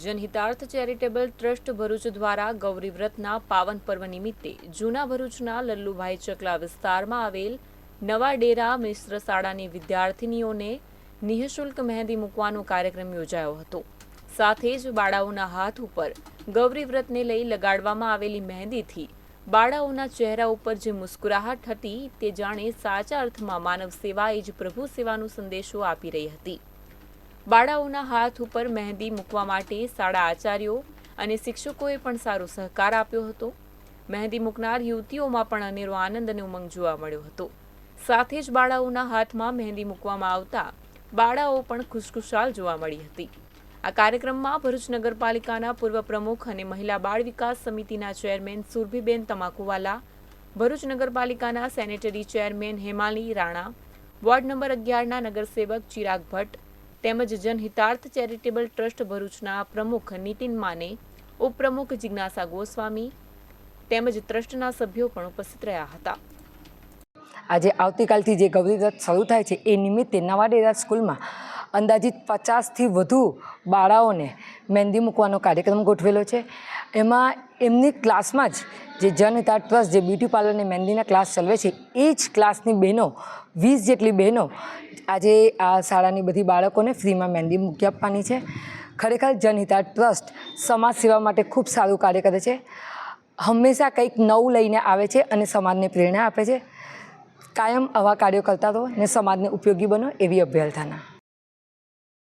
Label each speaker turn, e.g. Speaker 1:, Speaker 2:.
Speaker 1: જનહિતાર્થ charitable trust Bharuch દ્વારા ગૌરી વ્રતના પાવન પર્વ નિમિત્તે જૂના ભરૂચના લલ્લુભાઈ ચકલા વિસ્તારમાં આવેલ નવા ડેરા મિશ્ર શાળાની વિદ્યાર્થિનીઓને નિઃશુલ્ક મહેંદી મૂકવાનો કાર્યક્રમ યોજાયો હતો. સાથે જ બાળાઓના હાથ ઉપર ગૌરી વ્રતને લઈ લગાડવામાં આવેલી મહેંદીથી બાળાઓના ચહેરા ઉપર જે મુસ્કુરાહટ હતી તે જાણે સાચા અર્થમાં માનવ સેવા એ જ પ્રભુ સેવાનો સંદેશો આપી રહી હતી. બાળાઓના હાથ ઉપર મહેંદી મૂકવા માટે શાળા આચાર્યો અને શિક્ષકોએ પણ સારો સહકાર આપ્યો હતો. મહેંદી મૂકનાર યુવતીઓમાં પણ અનેરો આનંદ અને ઉમંગ જોવા મળ્યો હતો. સાથે જ બાળાઓના હાથમાં મહેંદી મૂકવામાં આવતા બાળાઓ પણ ખુશખુશાલ જોવા મળી હતી. આ કાર્યક્રમમાં ભરૂચ નગરપાલિકાના પૂર્વ પ્રમુખ અને મહિલા બાળ વિકાસ સમિતિના ચેરમેન સુરભીબેન તમાકુવાલા, ભરૂચ નગરપાલિકાના sanitary chairman Hemali Rana, ward number અગિયારના નગરસેવક ચિરાગ ભટ્ટ તેમજ જનહિતાર્થ ચેરિટેબલ ટ્રસ્ટ ભરૂચના પ્રમુખ નીતિન માને ઉપપ્રમુખ જિજ્ઞાસા ગોસ્વામી તેમજ ટ્રસ્ટના સભ્યો પણ ઉપસ્થિત રહ્યા હતા.
Speaker 2: આજે આવતીકાલથી જે ગૌરી શરૂ થાય છે, એ નિમિત્તે નવા ડેરા સ્કૂલમાં અંદાજિત પચાસથી વધુ બાળાઓને મહેંદી મૂકવાનો કાર્યક્રમ ગોઠવેલો છે. એમાં એમની ક્લાસમાં જ જે જનહિતા ટ્રસ્ટ, જે બ્યુટી પાર્લરને મહેંદીના ક્લાસ ચલાવે છે, એ જ ક્લાસની બહેનો, વીસ જેટલી બહેનો આજે આ શાળાની બધી બાળકોને ફ્રીમાં મહેંદી મૂકી આપવાની છે. ખરેખર જનહિતા ટ્રસ્ટ સમાજ સેવા માટે ખૂબ સારું કાર્ય કરે છે. હંમેશા કંઈક નવું લઈને આવે છે અને સમાજને પ્રેરણા આપે છે. કાયમ આવા કાર્યો કરતા રહો ને સમાજને ઉપયોગી બનો એવી અભ્યર્થના.